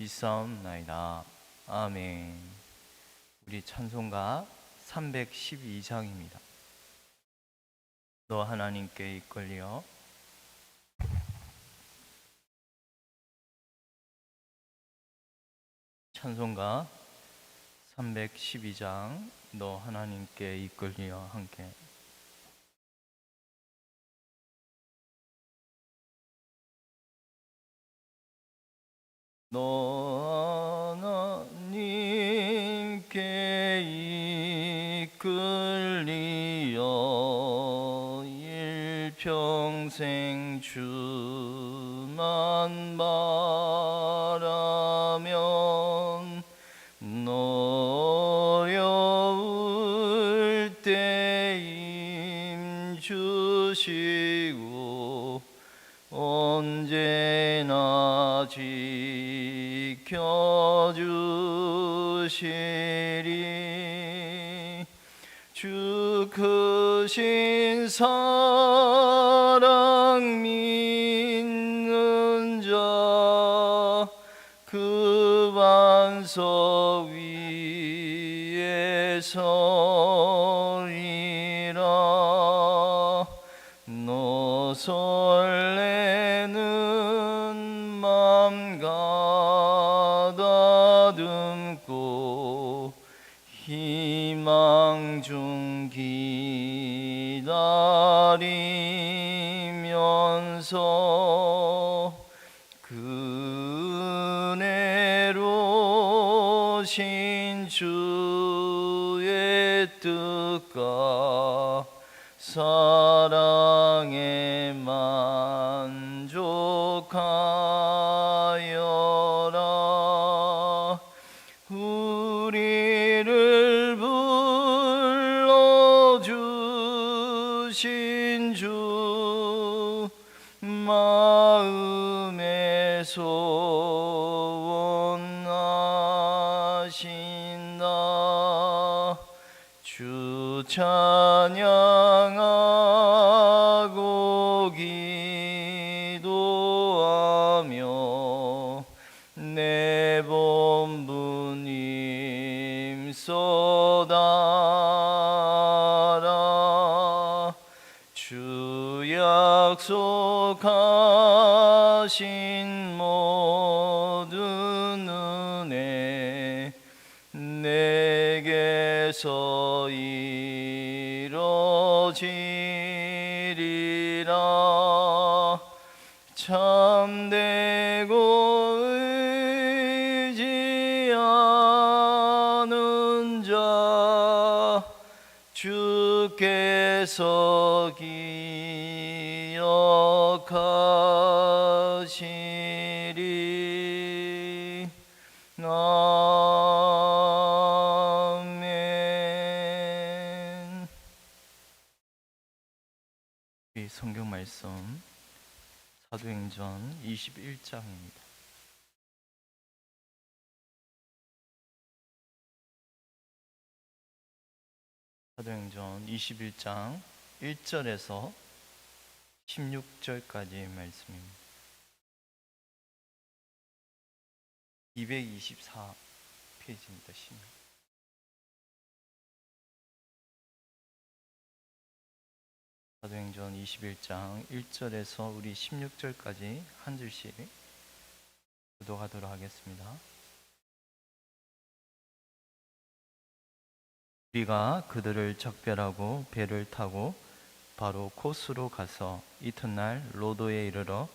믿사옵나이다. 아멘. 우리 찬송가 312장입니다. 너 하나님께 이끌려 찬송가 312장 너 하나님께 이끌려 함께 하나님께 이끌리어 일평생 주만 바 지켜주시리. 주 크신 사랑 신 주찬 성경 말씀 사도행전 21장입니다. 21장 1절에서 16절까지의 말씀입니다. 224 페이지입니다. 16. 사도행전 21장 1절에서 우리 16절까지 한 줄씩 교도하도록 하겠습니다. 우리가 그들을 작별하고 배를 타고 바로 코스로 가서 이튿날 로도에 이르러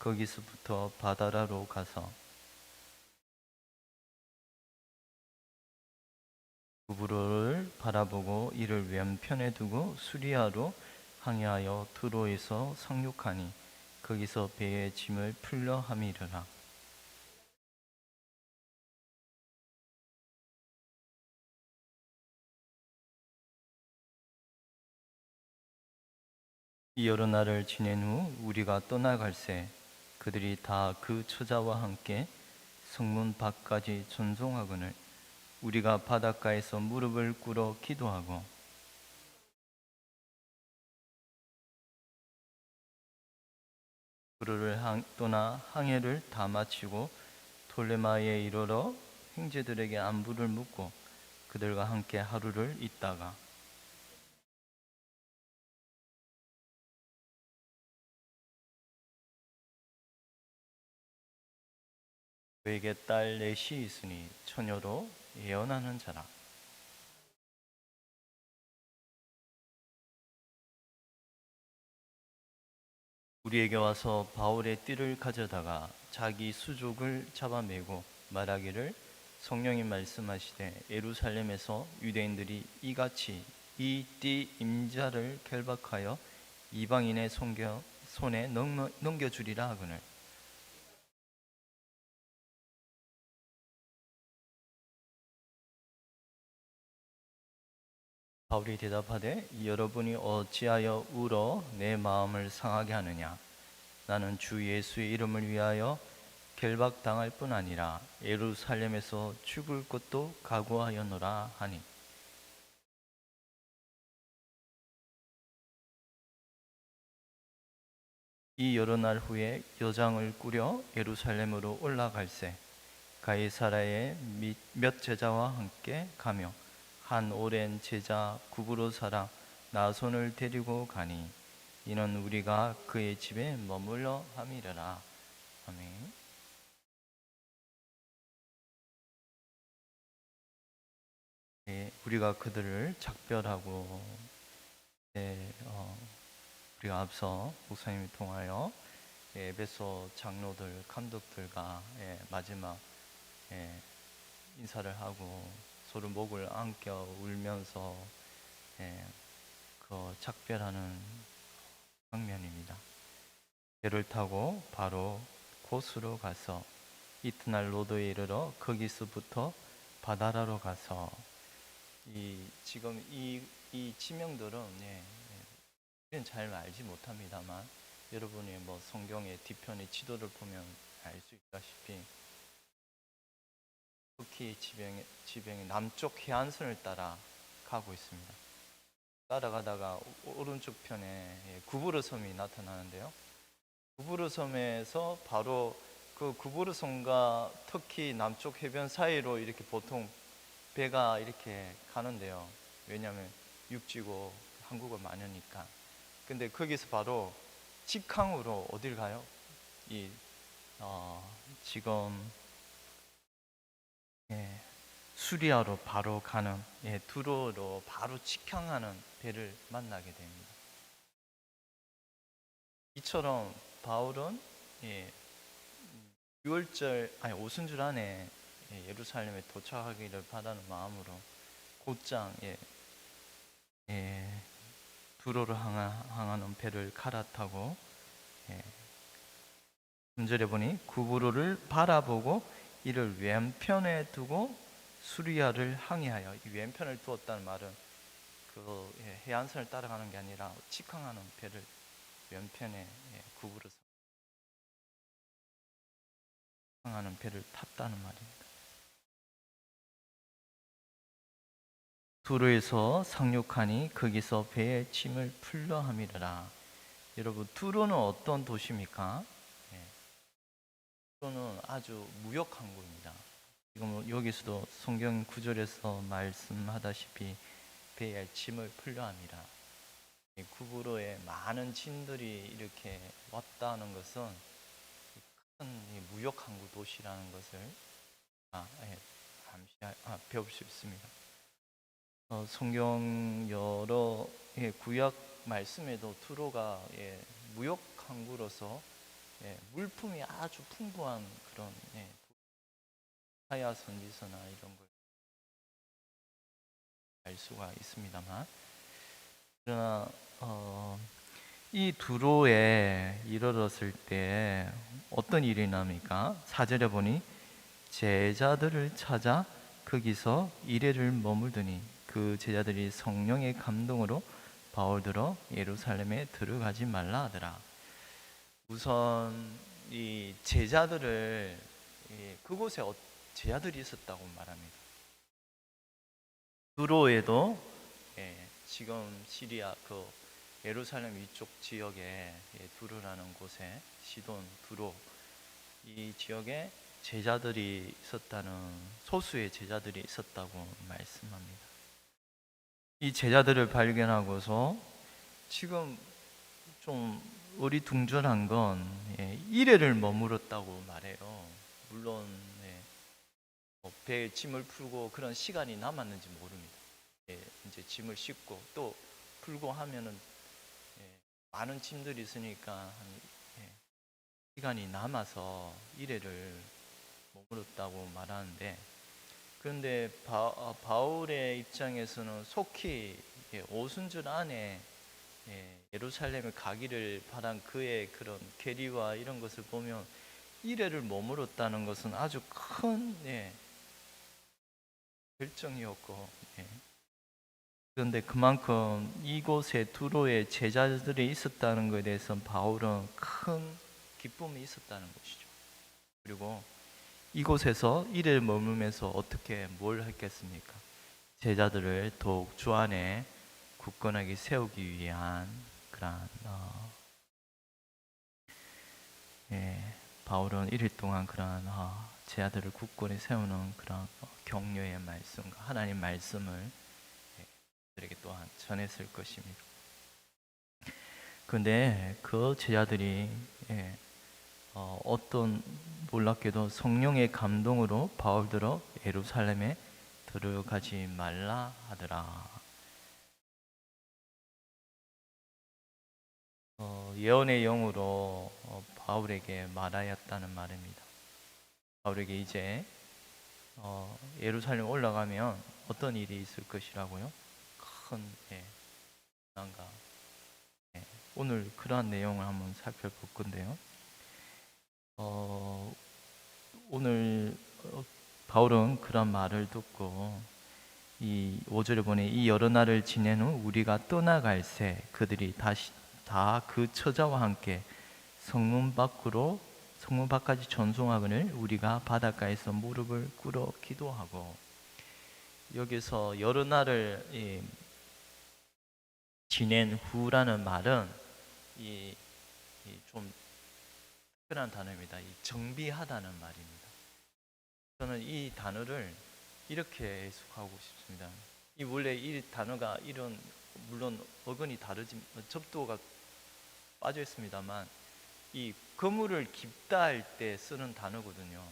거기서부터 바다라로 가서 구브로를 바라보고 이를 왼편에 두고 수리아로 항해하여 트로에서 상륙하니 거기서 배의 짐을 풀려 함이르라 이 여러 날을 지낸 후 우리가 떠나갈새 그들이 다 그 처자와 함께 성문 밖까지 전송하거늘 우리가 바닷가에서 무릎을 꿇어 기도하고 그루를 항- 떠나 항해를 다 마치고 톨레마에 이르러 형제들에게 안부를 묻고 그들과 함께 하루를 있다가 그에게 딸 넷이 있으니 처녀로 예언하는 자라. 우리에게 와서 바울의 띠를 가져다가 자기 수족을 잡아매고 말하기를 성령이 말씀하시되 예루살렘에서 유대인들이 이같이 이 띠 임자를 결박하여 이방인의 손에 넘겨, 넘겨주리라 하거늘 바울이 대답하되 여러분이 어찌하여 울어 내 마음을 상하게 하느냐? 나는 주 예수의 이름을 위하여 결박당할 뿐 아니라 예루살렘에서 죽을 것도 각오하였노라 하니. 이 여러 날 후에 여장을 꾸려 예루살렘으로 올라갈새 가이사라의 미- 몇 제자와 함께 가며 한 오랜 제자 구브로 사람 나손을 데리고 가니 이는 우리가 그의 집에 머물러 함이라라 아멘. 예, 우리가 그들을 작별하고 예, 어, 우리가 앞서 목사님을 통하여 예, 에베소 장로들 감독들과 예, 마지막 예, 인사를 하고 서로 목을 안겨 울면서 예, 그 작별하는 장면입니다. 배를 타고 바로 곳으로 가서 이튿날 로도에 이르러 거기서부터 바다라로 가서 이 지금 이, 이 지명들은 예, 예, 잘 알지 못합니다만 여러분이 뭐 성경의 뒤편의 지도를 보면 알 수 있다시피 터키 지병의, 지병의 남쪽 해안선을 따라 가고 있습니다. 따라가다가 오- 오른쪽 편에 예, 구부르 섬이 나타나는데요. 구부르 섬에서 바로 그 구부르 섬과 터키 남쪽 해변 사이로 이렇게 보통 배가 이렇게 가는데요. 왜냐하면 육지고 한국어 많으니까. 근데 거기서 바로 직항으로 어딜 가요? 이 어, 지금 예, 수리아로 바로 가는 예, 두로로 바로 직항하는 배를 만나게 됩니다. 이처럼 바울은 예, 6월절 아니 오순절 안에 예, 예루살렘에 도착하기를 바라는 마음으로 곧장 예, 예, 두로로 향하, 향하는 배를 갈아타고 예, 3절에 보니 구부로를 바라보고 이를 왼편에 두고 수리아를 항해하여 이 왼편을 두었다는 말은 그 예, 해안선을 따라가는 게 아니라 직항하는 배를 왼편에 예, 구부러서 항하는 배를 탔다는 말입니다. 두로에서 상륙하니 거기서 배의 짐을 풀려 함이라. 여러분 두로는 어떤 도시입니까? 예. 두로는 아주 무역 항구입니다. 지금 여기서도 성경 구절에서 말씀하다시피 배에 짐을 풀려 합니다. 이 구부로에 많은 진들이 이렇게 왔다는 것은 큰이 무역 항구 도시라는 것을 아, 예, 잠시 아, 배울 수 있습니다. 어, 성경 여러 예, 구약 말씀에도 두로가 예, 무역 항구로서 예, 물품이 아주 풍부한 그런 예, 하야 선지서나 이런 걸 알 수가 있습니다만 그러나 어, 이 두로에 이르렀을 때 어떤 일이 납니까? 사절에 보니 제자들을 찾아 거기서 이래를 머물더니 그 제자들이 성령의 감동으로 바울들어 예루살렘에 들어가지 말라 하더라. 우선 이 제자들을 이 그곳에 어- 제자들이 있었다고 말합니다. 두로에도 예, 지금 시리아 그 예루살렘 위쪽 지역에 예, 두로라는 곳에 시돈 두로 이 지역에 제자들이 있었다는 소수의 제자들이 있었다고 말씀합니다. 이 제자들을 발견하고서 지금 좀 어리둥절한 건 예, 이래를 머물었다고 말해요. 물론 예, 뭐 배에 짐을 풀고 그런 시간이 남았는지 모릅니다. 예, 이제 짐을 싣고 또 풀고 하면은 예, 많은 짐들이 있으니까 시간이 남아서 이래를 머물었다고 말하는데 그런데 바, 어, 바울의 입장에서는 속히 예, 오순절 안에 예, 예루살렘에 가기를 바란 그의 그런 계리와 이런 것을 보면 이래를 머물었다는 것은 아주 큰 예, 결정이었고 예. 그런데 그만큼 이곳에 두로에 제자들이 있었다는 것에 대해서 바울은 큰 기쁨이 있었다는 것이죠. 그리고 이곳에서 이를 머물면서 어떻게 뭘 했겠습니까? 제자들을 더욱 주 안에 굳건하게 세우기 위한 그러한 어, 예, 바울은 일일 동안 그러한 어, 제자들을 굳건히 세우는 그런 어, 격려의 말씀과 하나님 말씀을 예, 그들에게 또한 전했을 것입니다. 그런데 그 제자들이 예, 어, 어떤 놀랍게도 성령의 감동으로 바울들어 예루살렘에 들어가지 말라 하더라. 어, 예언의 영으로 어, 바울에게 말하였다는 말입니다. 바울에게 이제 어, 예루살렘 올라가면 어떤 일이 있을 것이라고요? 큰 예, 난가. 예, 오늘 그러한 내용을 한번 살펴볼 건데요. 어, 오늘 어, 바울은 그런 말을 듣고 이 5절에 보니 이 여러 날을 후 우리가 떠나갈 새 그들이 다시 다 그 처자와 함께 성문 밖으로 성문 밖까지 전송하거늘 우리가 바닷가에서 무릎을 꿇어 기도하고 여기서 여러 날을 이, 지낸 후라는 말은 이, 이 좀 특별한 단어입니다. 이 정비하다는 말입니다. 저는 이 단어를 이렇게 해석하고 싶습니다. 이 원래 이 단어가 이런 물론 어근이 다르지 접두가 빠져 있습니다만 이 그물을 깁다 할 때 쓰는 단어거든요.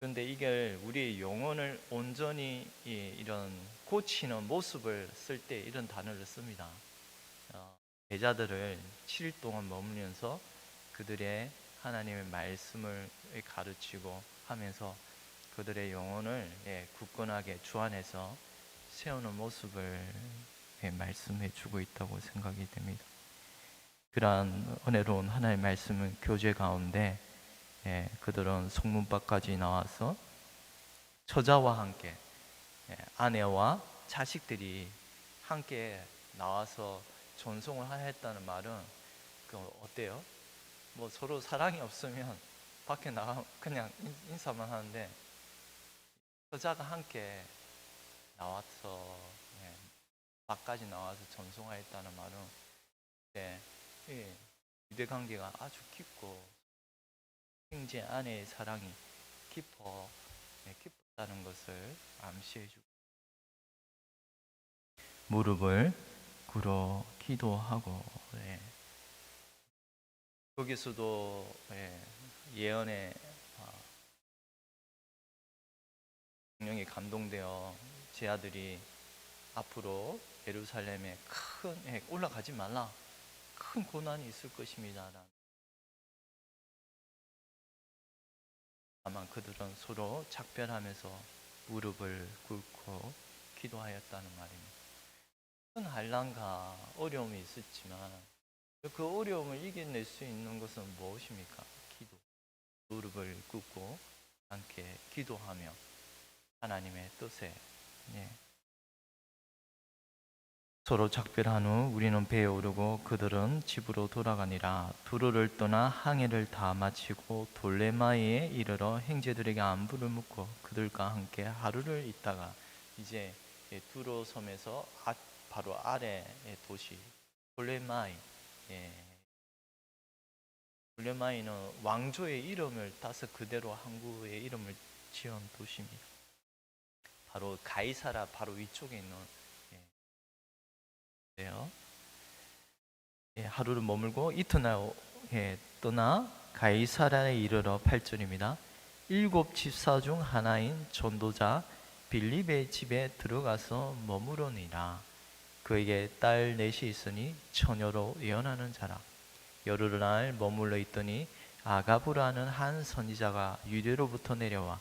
그런데 이게 우리의 영혼을 온전히 이- 이런 고치는 모습을 쓸 때 이런 단어를 씁니다. 어, 제자들을 7일 동안 머물면서 그들의 하나님의 말씀을 가르치고 하면서 그들의 영혼을 예, 굳건하게 주 안에서 세우는 모습을 예, 말씀해 주고 있다고 생각이 됩니다. 그러한 은혜로운 하나님의 말씀은 교제 가운데 예, 그들은 성문 밖까지 나와서 처자와 함께 예, 아내와 자식들이 함께 나와서 전송을 했다는 말은 그 어때요? 뭐 서로 사랑이 없으면 밖에 나가 그냥 인- 인사만 하는데 여자가 함께 나와서 예, 밖까지 나와서 전송하였다는 말은 예, 이 유대 관계가 아주 깊고 형제 아내의 사랑이 깊어 예, 깊었다는 것을 암시해 주고 무릎을 꿇어 기도하고 예. 여기서도 예, 예언의 아, 성령이 감동되어 제 아들이 앞으로 예루살렘에 큰 예, 올라가지 말라 큰 고난이 있을 것입니다라는 다만 그들은 서로 작별하면서 무릎을 꿇고 기도하였다는 말입니다. 큰 한란과 어려움이 있었지만 그 어려움을 이겨낼 수 있는 것은 무엇입니까? 기도. 무릎을 꿇고 함께 기도하며 하나님의 뜻에 예. 서로 작별한 후 우리는 배에 오르고 그들은 집으로 돌아가니라 두로를 떠나 항해를 다 마치고 돌레마이에 이르러 행제들에게 안부를 묻고 그들과 함께 하루를 있다가 이제 예, 두로 섬에서 아- 바로 아래의 도시 돌레마이 예. 돌레마이는 왕조의 이름을 따서 그대로 항구의 이름을 지은 도시입니다. 바로 가이사라 바로 위쪽에 있는 예요. 예, 하루를 머물고 이튿날 예, 떠나 가이사라에 이르러 8절입니다. 일곱 집사 중 하나인 전도자 빌립의 집에 들어가서 머무르니라. 그에게 딸 넷이 있으니 처녀로 예언하는 자라. 열흘 날 머물러 있더니 아가부라는 한 선지자가 유대로부터 내려와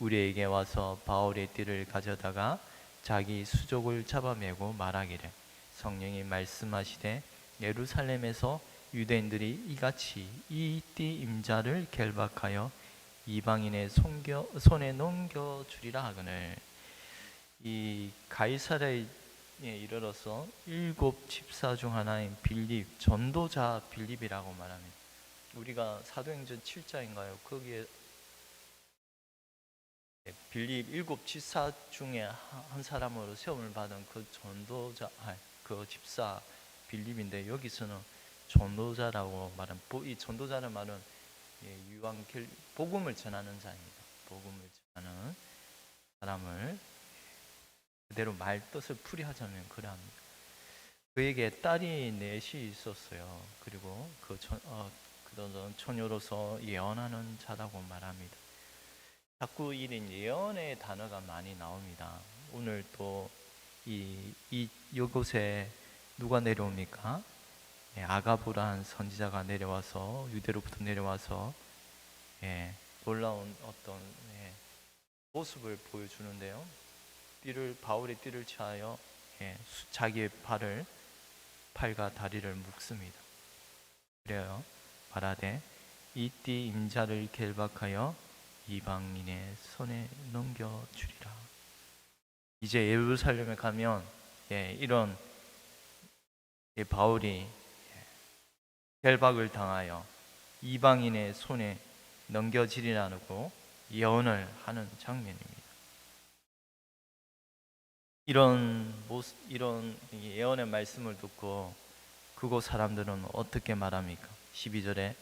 우리에게 와서 바울의 띠를 가져다가 자기 수족을 잡아매고 말하기를 성령이 말씀하시되 예루살렘에서 유대인들이 이같이 이 띠 임자를 결박하여 이방인의 손겨, 손에 넘겨 주리라 하거늘 이 가이사라에 이르러서 일곱 집사 중 하나인 빌립 전도자 빌립이라고 말합니다. 우리가 사도행전 7장인가요? 거기에 네, 빌립 일곱 집사 중에 한 사람으로 세움을 받은 그 전도자, 아, 그 집사 빌립인데 여기서는 전도자라고 말한 이 전도자는 말은 예, 유황길 복음을 전하는 자입니다. 복음을 전하는 사람을 그대로 말 뜻을 풀이하자면 그러합니다. 그에게 딸이 넷이 있었어요. 그리고 그 천, 어, 그들은 처녀로서 예언하는 자라고 말합니다. 자꾸 이런 예언의 단어가 많이 나옵니다. 오늘 또 이 이 이곳에 누가 내려옵니까? 예, 아가보라는 선지자가 내려와서 유대로부터 내려와서 예, 놀라운 어떤 예, 모습을 보여주는데요. 띠를 바울의 띠를 취하여 예, 수- 자기의 발을 팔과 다리를 묶습니다. 그래요. 말하되 이 띠 임자를 결박하여 이방인의 손에 넘겨 주리라. 이제 예루살렘에 가면 예, 이런 예, 바울이 예, 결박을 당하여 이방인의 손에 넘겨지리라고 예언을 하는 장면입니다. 이런 모습, 이런 예언의 말씀을 듣고 그곳 사람들은 어떻게 말합니까? 12절에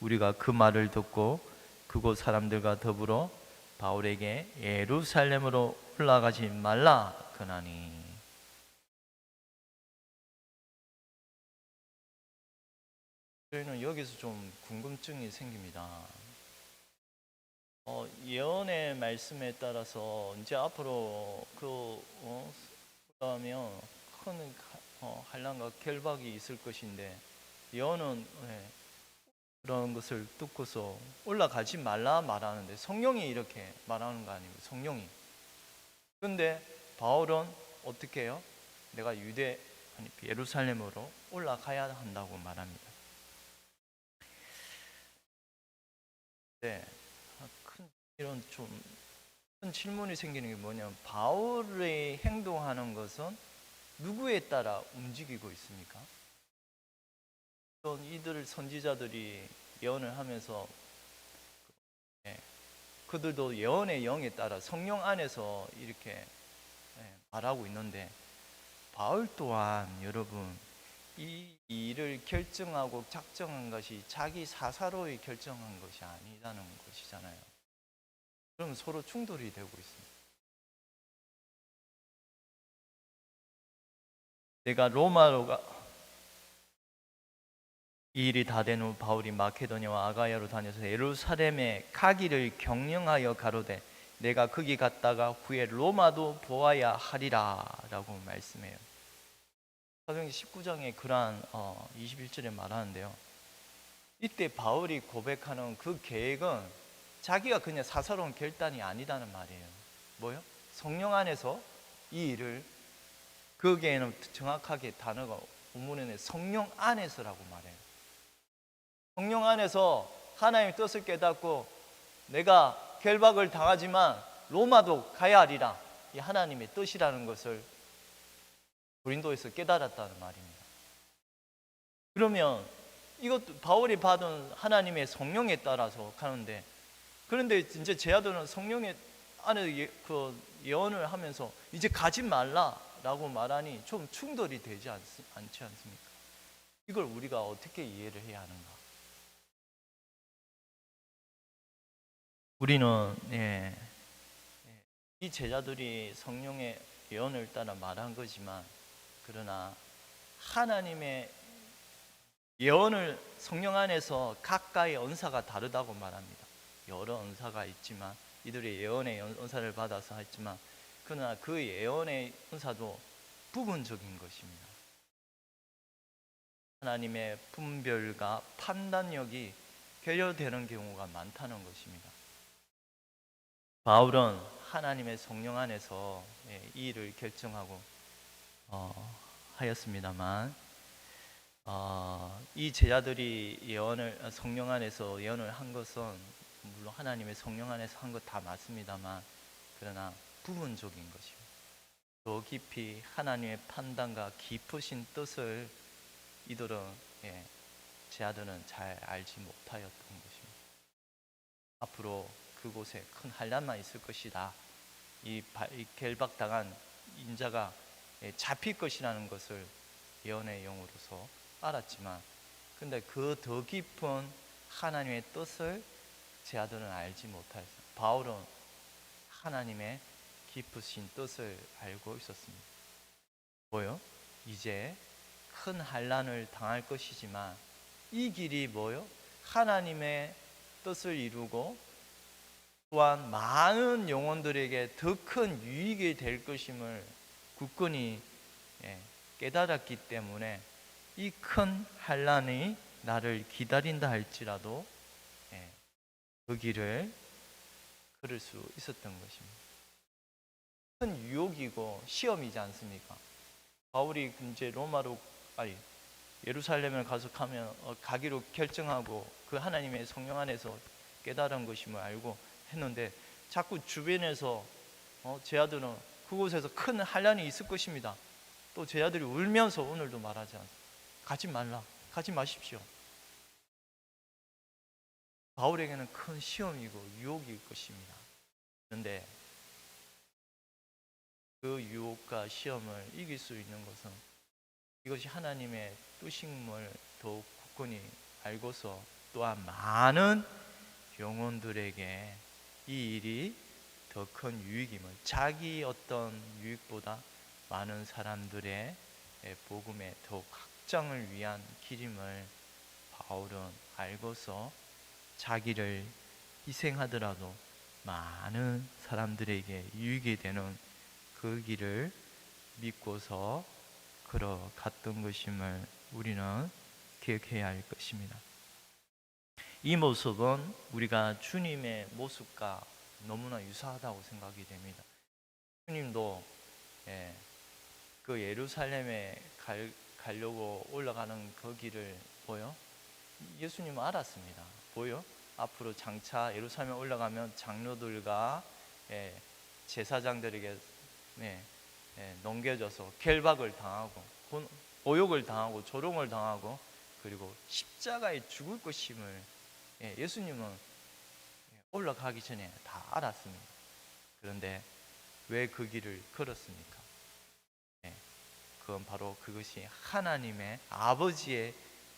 우리가 그 말을 듣고 그곳 사람들과 더불어 바울에게 예루살렘으로 올라가지 말라 그나니 저희는 여기서 좀 궁금증이 생깁니다. 어, 예언의 말씀에 따라서 이제 앞으로 그 어, 올라가면 큰 가- 어, 한란과 결박이 있을 것인데 예언은 예, 그런 것을 듣고서 올라가지 말라 말하는데 성령이 이렇게 말하는 거 아닙니까? 성령이. 근데 바울은 어떻게 해요? 내가 유대 아니 예루살렘으로 올라가야 한다고 말합니다. 네, 아, 큰 이런 좀 큰 질문이 생기는 게 뭐냐면 바울의 행동하는 것은 누구에 따라 움직이고 있습니까? 이들 선지자들이 예언을 하면서 예, 그들도 예언의 영에 따라 성령 안에서 이렇게 예, 말하고 있는데 바울 또한 여러분 이 일을 결정하고 작정한 것이 자기 사사로이 결정한 것이 아니라는 것이잖아요. 그럼 서로 충돌이 되고 있습니다. 내가 로마로 가, 이 일이 다 된 후 바울이 마케도니아와 아가야로 다녀서 예루살렘에 가기를 경영하여 가로되 내가 거기 갔다가 후에 로마도 보아야 하리라라고 말씀해요. 사도행 19장에 그러한 어, 21절에 말하는데요. 이때 바울이 고백하는 그 계획은 자기가 그냥 사사로운 결단이 아니다는 말이에요. 뭐요? 성령 안에서 이 일을 거기에는 정확하게 단어가 본문에는 성령 안에서라고 말해요. 성령 안에서 하나님의 뜻을 깨닫고 내가 결박을 당하지만 로마도 가야 하리라. 이 하나님의 뜻이라는 것을 고린도에서 깨달았다는 말입니다. 그러면 이것도 바울이 받은 하나님의 성령에 따라서 가는데 그런데 이제 제 아들은 성령의 안에 예, 그 예언을 하면서 이제 가지 말라라고 말하니 좀 충돌이 되지 않, 않지 않습니까? 이걸 우리가 어떻게 이해를 해야 하는가? 우리는 예, 예, 이 제자들이 성령의 예언을 따라 말한 거지만 그러나 하나님의 예언을 성령 안에서 각각의 언사가 다르다고 말합니다. 여러 언사가 있지만 이들의 예언의 언사를 받아서 했지만 그러나 그 예언의 언사도 부분적인 것입니다. 하나님의 분별과 판단력이 결여되는 경우가 많다는 것입니다. 바울은 하나님의 성령 안에서 예, 이 일을 결정하고 어, 하였습니다만 어, 이 제자들이 예언을 성령 안에서 예언을 한 것은 물론 하나님의 성령 안에서 한 것 다 맞습니다만 그러나 부분적인 것이고 더 깊이 하나님의 판단과 깊으신 뜻을 이들은 예, 제자들은 잘 알지 못하였던 것입니다. 앞으로 그곳에 큰 한란만 있을 것이다. 이, 이 결박당한 인자가 예, 잡힐 것이라는 것을 예언의 영으로서 알았지만 근데 그 더 깊은 하나님의 뜻을 제 아들은 알지 못하였어요. 바울은 하나님의 깊으신 뜻을 알고 있었습니다. 뭐요? 이제 큰 한란을 당할 것이지만 이 길이 뭐요? 하나님의 뜻을 이루고 또한 많은 영혼들에게 더 큰 유익이 될 것임을 굳건히 예, 깨달았기 때문에 이큰 한란이 나를 기다린다 할지라도 예, 그 길을 걸을 수 있었던 것입니다. 큰 유혹이고 시험이지 않습니까? 바울이 이제 로마로 아니 예루살렘을 가서 가면 어, 가기로 결정하고 그 하나님의 성령 안에서 깨달은 것임을 알고 했는데 자꾸 주변에서 어, 제 아들은 그곳에서 큰 한란이 있을 것입니다. 또 제 아들이 울면서 오늘도 말하지 않습니다. 가지 말라, 가지 마십시오. 바울에게는 큰 시험이고 유혹일 것입니다. 그런데 그 유혹과 시험을 이길 수 있는 것은 이것이 하나님의 뜻임을 더욱 굳건히 알고서 또한 많은 영혼들에게 이 일이 더 큰 유익임을 자기 어떤 유익보다 많은 사람들의 복음의 더욱 확장을 위한 길임을 바울은 알고서 자기를 희생하더라도 많은 사람들에게 유익이 되는 그 길을 믿고서 걸어갔던 것임을 우리는 기억해야 할 것입니다. 이 모습은 우리가 주님의 모습과 너무나 유사하다고 생각이 됩니다. 주님도 예, 그 예루살렘에 갈, 가려고 올라가는 그 길을 보여 예수님은 알았습니다. 보여 앞으로 장차 예루살렘에 올라가면 장로들과 예, 제사장들에게 예, 예, 넘겨져서 결박을 당하고 오욕을 당하고 조롱을 당하고 그리고 십자가에 죽을 것임을 예, 예수님은 올라가기 전에 다 알았습니다. 그런데 왜 그 길을 걸었습니까? 예, 그건 바로 그것이 하나님의 아버지의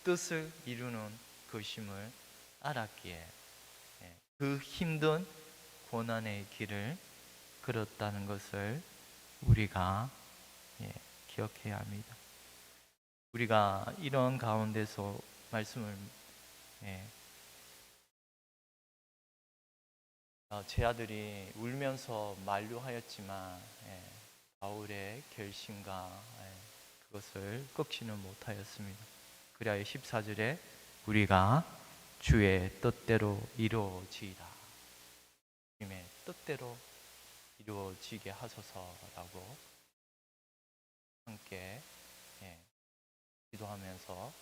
뜻을 이루는 것임을 알았기에 예, 그 힘든 고난의 길을 걸었다는 것을 우리가 기억해야 합니다. 우리가 이런 가운데서 말씀을 어, 제 아들이 울면서 만류하였지만 예, 바울의 결심과 예, 그것을 꺾지는 못하였습니다. 그리하여 14절에 우리가 주의 뜻대로 이루어지이다. 주님의 뜻대로 이루어지게 하소서라고 함께 예, 기도하면서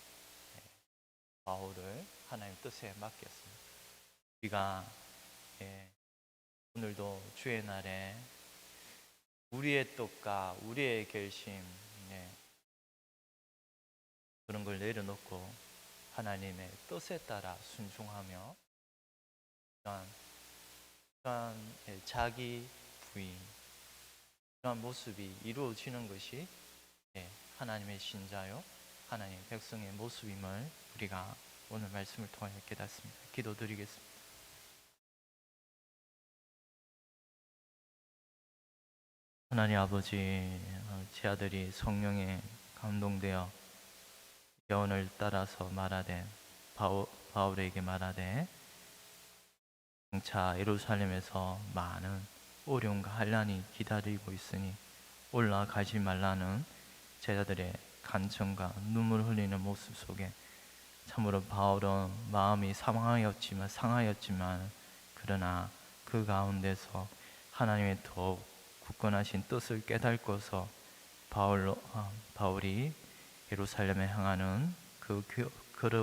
예, 바울을 하나님 뜻에 맡겼습니다. 우리가 예, 오늘도 주의 날에 우리의 뜻과 우리의 결심 예, 그런 걸 내려놓고 하나님의 뜻에 따라 순종하며 예, 자기 부인 이러한 모습이 이루어지는 것이 예, 하나님의 신자요 하나님 백성의 모습임을 우리가 오늘 말씀을 통하여 깨닫습니다. 기도드리겠습니다. 하나님 아버지, 어, 제 아들이 성령에 감동되어 여원을 따라서 말하되 바울, 바울에게 말하되 장차 예루살렘에서 많은 어려움과 한란이 기다리고 있으니 올라가지 말라는 제자들의 간청과 눈물 흘리는 모습 속에 참으로 바울은 마음이 상하였지만 상하였지만 그러나 그 가운데서 하나님의 더욱 굳건하신 뜻을 깨닫고서 바울로 아, 바울이 예루살렘에 향하는 그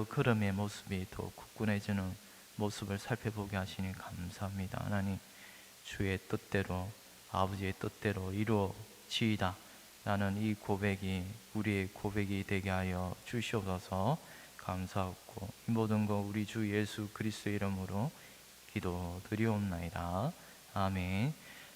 걸음의 모습이 더 굳건해지는 모습을 살펴보게 하시니 감사합니다. 하나님 주의 뜻대로 아버지의 뜻대로 이루어지이다. 나는 이 고백이 우리의 고백이 되게 하여 주시옵소서 감사하고 이 모든 거 우리 주 예수 그리스도의 이름으로 기도드리옵나이다. 아멘.